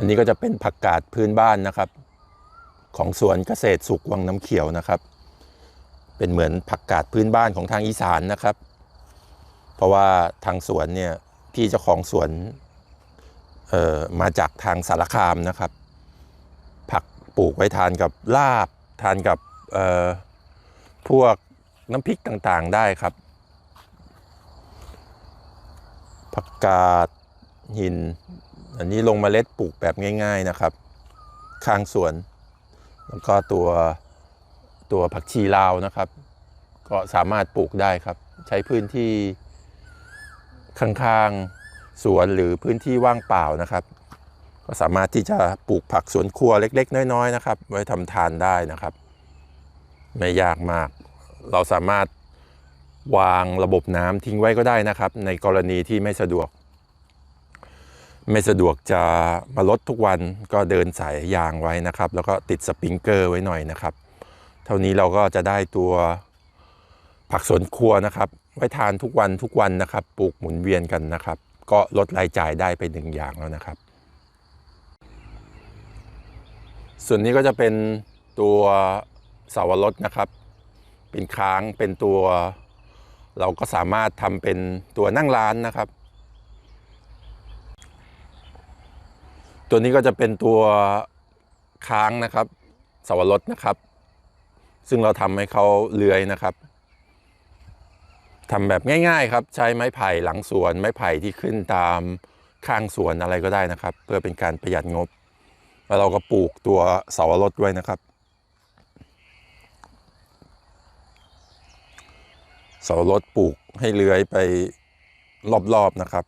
อันนี้ก็จะเป็นผักกาดพื้นบ้านนะครับ ของสวนเกษตรสุขวังน้ำเขียวนะครับ เป็นเหมือนผักกาดพื้นบ้านของทางอีสานนะครับ เพราะว่าทางสวนเนี่ยพี่เจ้าของสวนเอ่อมาจากทางสารคามนะครับ ผักปลูกไว้ทานกับลาบ ทานกับเอ่อพวกน้ำพริกต่างๆได้ครับ ผักกาดหิน อันนี้ลงเมล็ดปลูกแบบง่าย ๆนะครับ ข้างสวน แล้วก็ตัวตัวผักชีลาวนะครับ ก็สามารถปลูกได้ครับ ใช้พื้นที่ข้างๆสวนหรือพื้นที่ว่างเปล่านะครับ ก็สามารถที่จะปลูกผักสวนครัวเล็ก ๆ น้อยๆนะครับ ไว้ทำทานได้นะครับ ไม่ยากมาก เราสามารถวางระบบน้ำทิ้งไว้ก็ได้นะครับ ในกรณีที่ไม่สะดวก ไม่สะดวกจะมาลดทุกวันก็เดินสายยางไว้นะครับ แล้วก็ติดสปริงเกอร์ไว้หน่อยนะครับ เท่านี้เราก็จะได้ตัวผักสวนครัวนะครับ ไว้ทานทุกวันทุกวันนะครับ ปลูกหมุนเวียนกันนะครับ ก็ลดรายจ่ายได้ไปหนึ่งอย่างแล้วนะครับ ส่วนนี้ก็จะเป็นตัวเสาวรสนะครับ เป็นค้างเป็นตัว เราก็สามารถทำเป็นตัวนั่งร้านนะครับ ตัวนี้ก็จะเป็นตัวค้างนะครับ สวรสนะครับ ซึ่งเราทำให้เขาเลื้อยนะครับทำแบบง่าย ๆ ครับ ใช้ไม้ไผ่หลังสวน ไม้ไผ่ที่ขึ้นตามข้างสวนอะไรก็ได้นะครับ เพื่อเป็นการประหยัดงบ แล้วเราก็ปลูกตัวเสาวรสไว้นะครับเสาวรสปลูกให้เลื้อยไปรอบๆนะครับ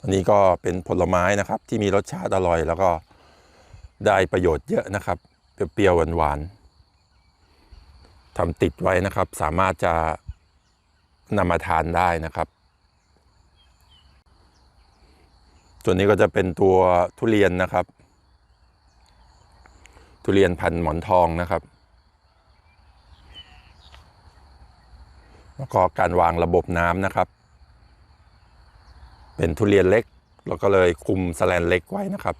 อันนี้ก็เป็นผลไม้นะครับที่มีรสชาติอร่อย แล้วก็ได้ประโยชน์เยอะนะครับ เปรี้ยวๆหวานๆทำติดไว้นะครับ สามารถจะนำมาทานได้นะครับส่วนนี้ก็จะเป็นตัวทุเรียนนะครับ ทุเรียนพันหมอนทองนะครับ แล้วก็การวางระบบน้ำนะครับ เป็นทุเรียนเล็ก เราก็เลยคุมสแลนเล็กไว้นะครับ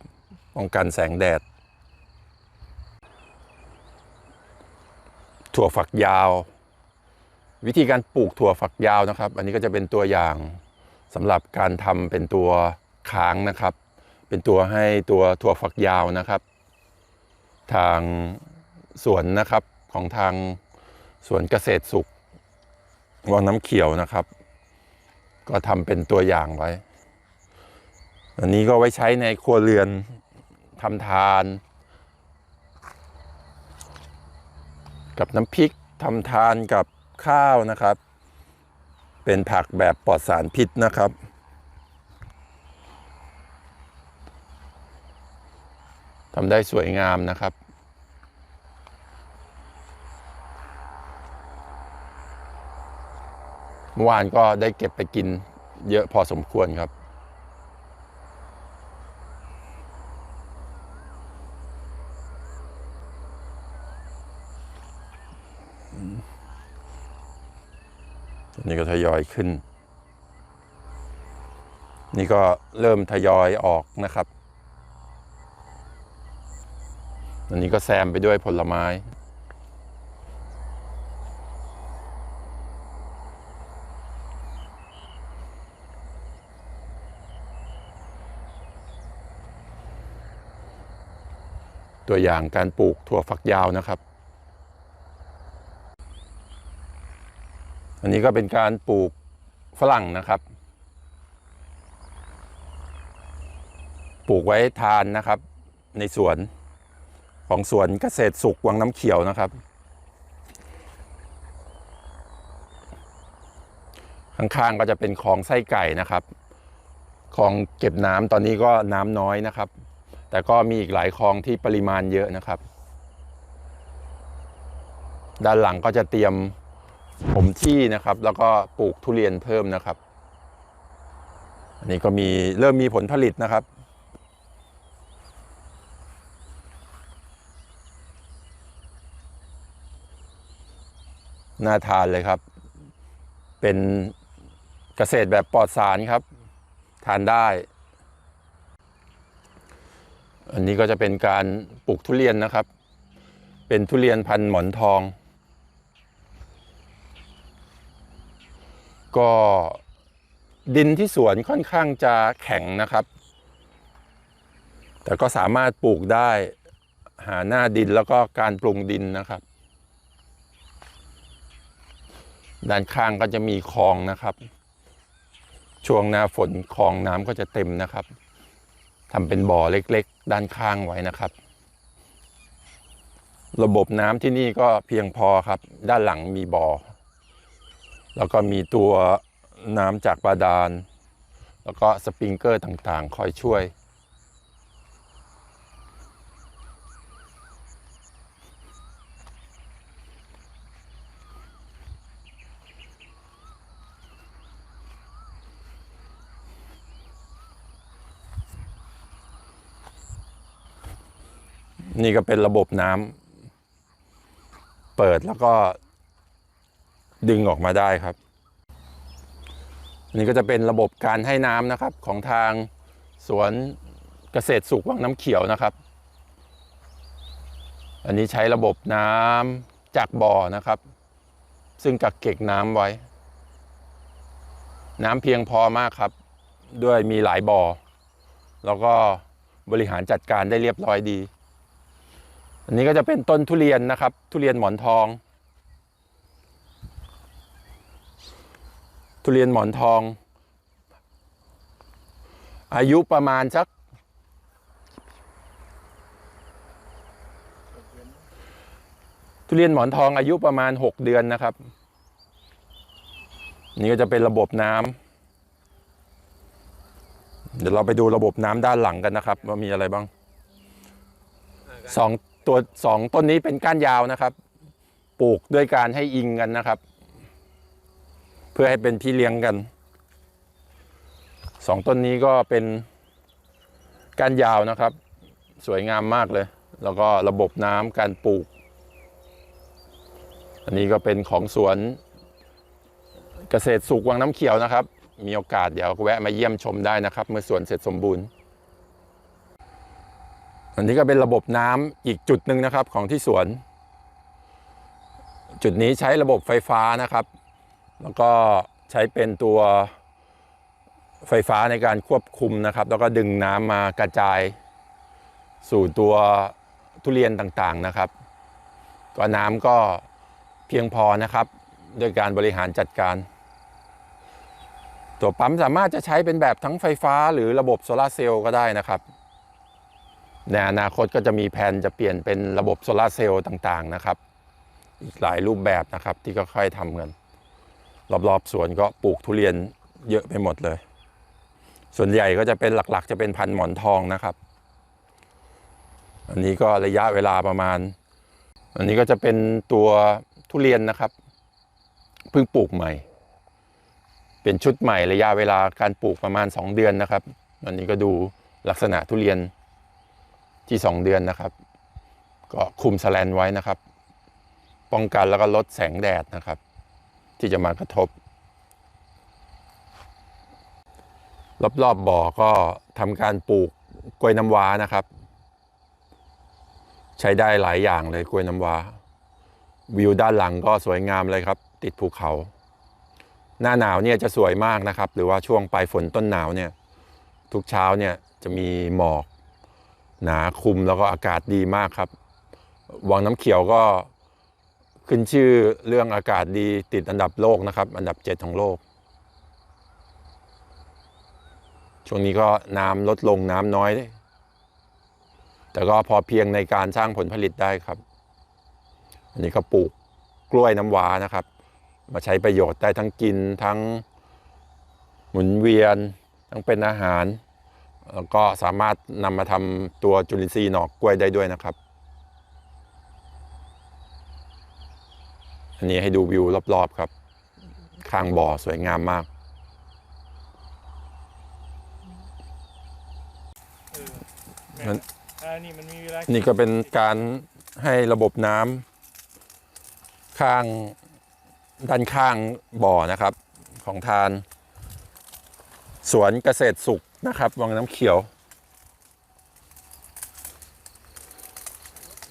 ป้องกันแสงแดด ถั่วฝักยาว วิธีการปลูกถั่วฝักยาวนะครับ อันนี้ก็จะเป็นตัวอย่างสำหรับการทำเป็นตัวค้างนะครับ เป็นตัวให้ตัวถั่วฝักยาวนะครับ ทางสวนนะครับของทางสวนเกษตรสุขวังน้ำเขียวนะครับ ก็ทำเป็นตัวอย่างไว้ อันนี้ก็ไว้ใช้ในครัวเรือนทำทาน กับน้ำพริกทำทานกับข้าวนะครับ เป็นผักแบบปลอดสารพิษนะครับทำได้สวยงามนะครับเมื่อวานก็ได้เก็บไปกินเยอะพอสมควรครับ นนี้ก็ทยอยขึ้น นี่ก็เริ่มทยอยออกนะครับ อันนี้ก็แซมไปด้วยผลไม้ตัวอย่างการปลูกถั่วฝักยาวนะครับ อันนี้ก็เป็นการปลูกฝรั่งนะครับ ปลูกไว้ทานนะครับ ในสวนของสวนเกษตรสุขวังน้ำเขียวนะครับ ข้างๆก็จะเป็นคลองไส้ไก่นะครับคลองเก็บน้ำตอนนี้ก็น้ำน้อยนะครับ แต่ก็มีอีกหลายคลองที่ปริมาณเยอะนะครับ ด้านหลังก็จะเตรียม ผมที่นะครับ แล้วก็ปลูกทุเรียนเพิ่มนะครับ อันนี้ก็มีเริ่มมีผลผลิตนะครับ น่าทานเลยครับ เป็นเกษตรแบบปลอดสารครับ ทานได้ อันนี้ก็จะเป็นการปลูกทุเรียนนะครับ เป็นทุเรียนพันธุ์หมอนทอง ก็ดินที่สวนค่อนข้างจะแข็งนะครับ แต่ก็สามารถปลูกได้หาหน้าดินแล้วก็การปรุงดินนะครับ ด้านข้างก็จะมีคลองนะครับ ช่วงหน้าฝนคลองน้ำก็จะเต็มนะครับทำเป็นบ่อเล็กๆ ด้านข้างไว้นะครับ ระบบน้ำที่นี่ก็เพียงพอครับ ด้านหลังมีบ่อ แล้วก็มีตัวน้ำจากบาดาล แล้วก็สปริงเกอร์ต่างๆ คอยช่วย นี่ก็เป็นระบบน้ำเปิดแล้วก็ ดึงออกมาได้ครับอันนี้ก็จะเป็นระบบการให้น้ำนะครับของทางสวนเกษตรสุขวังน้ำเขียวนะครับ อันนี้ใช้ระบบน้ำจากบ่อนะครับ ซึ่งกักเก็บน้ำไว้ น้ำเพียงพอมากครับ ด้วยมีหลายบ่อ แล้วก็บริหารจัดการได้เรียบร้อยดี อันนี้ก็จะเป็นต้นทุเรียนนะครับ ทุเรียนหมอนทอง ทุเรียนหมอนทอง อายุประมาณสักทุเรียนหมอนทองอายุประมาณ 6 เดือนนะครับ นี่ก็จะเป็นระบบน้ำเดี๋ยวเราไปดูระบบน้ำด้านหลังกันนะครับ ว่ามีอะไรบ้างสองตัวสองต้นนี้เป็นก้านยาวนะครับ ปลูกด้วยการให้อิงกันนะครับ พื่อให้เป็นพี่เลี้ยงกันสองต้นนี้ก็เป็นก้านยาวนะครับ สวยงามมากเลย แล้วก็ระบบน้ำการปลูก อันนี้ก็เป็นของสวนเกษตรสุขวังน้ำเขียวนะครับ มีโอกาสเดี๋ยวแวะมาเยี่ยมชมได้นะครับ เมื่อสวนเสร็จสมบูรณ์ อันนี้ก็เป็นระบบน้ำอีกจุดหนึ่งนะครับของที่สวน จุดนี้ใช้ระบบไฟฟ้านะครับ แล้วก็ใช้เป็นตัวไฟฟ้าในการควบคุมนะครับ แล้วก็ดึงน้ำมากระจาย สู่ตัวทุเรียนต่างๆนะครับ ก็น้ำก็เพียงพอนะครับโดยการบริหารจัดการ ตัวปั๊มสามารถจะใช้เป็นแบบทั้งไฟฟ้าหรือระบบโซลาเซลล์ก็ได้นะครับในอนาคตก็จะมีแผนจะเปลี่ยนเป็นระบบโซลาเซลล์ต่างๆนะครับ อีกหลายรูปแบบนะครับที่ก็ค่อยทำกัน รอบๆสวนก็ปลูกทุเรียนเยอะไปหมดเลย ส่วนใหญ่ก็จะเป็นหลักๆ จะเป็นพันธุ์หมอนทองนะครับ อันนี้ก็ระยะเวลาประมาณ อันนี้ก็จะเป็นตัวทุเรียนนะครับเพิ่งปลูกใหม่ เป็นชุดใหม่ระยะเวลาการปลูกประมาณ 2 เดือนนะครับ อันนี้ก็ดูลักษณะทุเรียนที่ 2 เดือนนะครับ ก็คุมสแลนไว้นะครับ ป้องกันแล้วก็ลดแสงแดดนะครับ ที่จะมากระทบ รอบๆบบ่อก็ทำการปลูกกล้วยน้ำว้านะครับ ใช้ได้หลายอย่างเลยกล้วยน้ำว้า วิวด้านหลังก็สวยงามเลยครับ ติดภูเขา หน้าหนาวเนี่ยจะสวยมากนะครับ หรือว่าช่วงปลายฝนต้นหนาวเนี่ยทุกเช้าเนี่ยจะมีหมอก หนาคุมแล้วก็อากาศดีมากครับ วังน้ำเขียวก็ ขึ้นชื่อเรื่องอากาศดีติดอันดับโลกนะครับ อันดับเจ็ดของโลก ช่วงนี้ก็น้ำลดลงน้ำน้อย แต่ก็พอเพียงในการสร้างผลผลิตได้ครับ อันนี้ก็ปลูกกล้วยน้ำว้านะครับ มาใช้ประโยชน์ได้ทั้งกินทั้งหมุนเวียน ทั้งเป็นอาหาร แล้วก็สามารถนำมาทำตัวจุลินทรีย์หนอกกล้วยได้ด้วยนะครับ อันนี้ให้ดูวิวรอบๆครับ ข้างบ่อสวยงามมากเออมันอ่านี่มันมีเวลานี่ก็เป็นการให้ระบบน้ำข้างด้านข้างบ่อนะครับ ของทาน สวนเกษตรสุขนะครับวังน้ำเขียว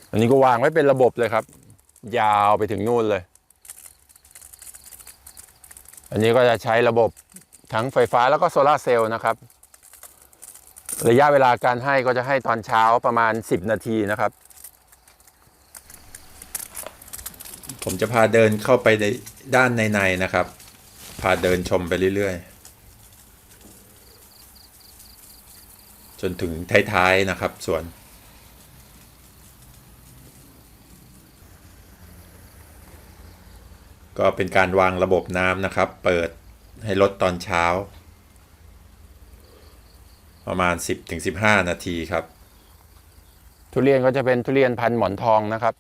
อันนี้ก็วางไว้เป็นระบบเลยครับ ยาวไปถึงนู่นเลย อันนี้ก็จะใช้ระบบทั้งไฟฟ้าแล้วก็โซลาเซลล์นะครับ ระยะเวลาการให้ก็จะให้ตอนเช้าประมาณ 10 นาทีนะครับ ผมจะพาเดินเข้าไปในด้านในๆนะครับ พาเดินชมไปเรื่อยๆ จนถึงท้ายๆนะครับสวน ก็เป็นการวางระบบน้ำนะครับ เปิดให้ลดตอนเช้า ประมาณ 10-15 นาทีครับ ทุเรียนก็จะเป็นทุเรียนพันหมอนทองนะครับ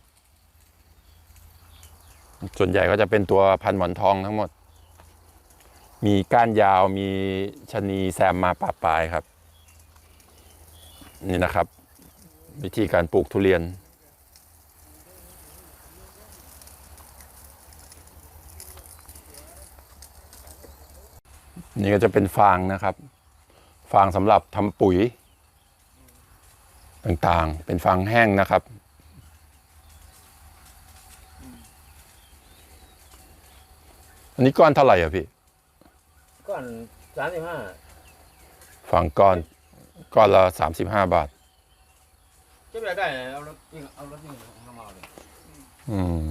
ส่วนใหญ่ก็จะเป็นตัวพันหมอนทองทั้งหมด มีก้านยาวมีชะนีแซมมาปะปลายครับ นี่นะครับ วิธีการปลูกทุเรียน นี่ก็จะเป็นฟางนะครับ ฟางสำหรับทำปุ๋ย ต่างๆ เป็นฟางแห้งนะครับ อันนี้ก้อนเท่าไหร่อะพี่ ก้อนสามสิบห้าฟางก้อน ก้อนละสามสิบห้าบาท จะไปได้เอารถยิงเอารถยิงเข้ามาเลยอืม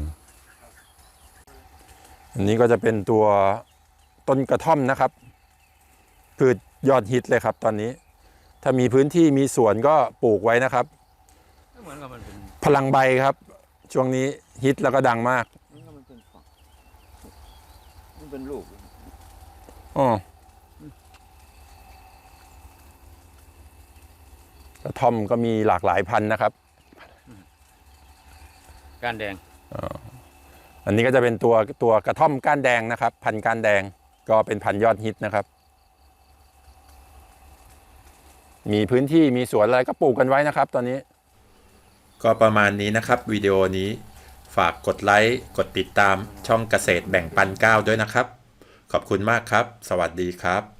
อันนี้ก็จะเป็นตัวต้นกระท่อมนะครับ พืชยอดฮิตเลยครับ ตอนนี้ ถ้ามีพื้นที่มีสวนก็ปลูกไว้นะครับ เหมือนกับมันเป็นพลังใบครับ ช่วงนี้ฮิตแล้วก็ดังมากเหมือนกับมันเป็นฝักมันเป็นลูกอ๋อกระท่อมก็มีหลากหลายพันธุ์นะครับก้ารแดงอันนี้ก็จะเป็นตัวตัวกระท่อมก้านแดงนะครับ พันธุ์ก้านแดงก็เป็นพันธุ์ยอดฮิตนะครับ มีพื้นที่มีสวนอะไรก็ปลูกกันไว้นะครับ ตอนนี้ ก็ประมาณนี้นะครับวิดีโอนี้ ฝากกดไลค์กดติดตามช่องเกษตรแบ่งปันก้าวด้วยนะครับ ขอบคุณมากครับ สวัสดีครับ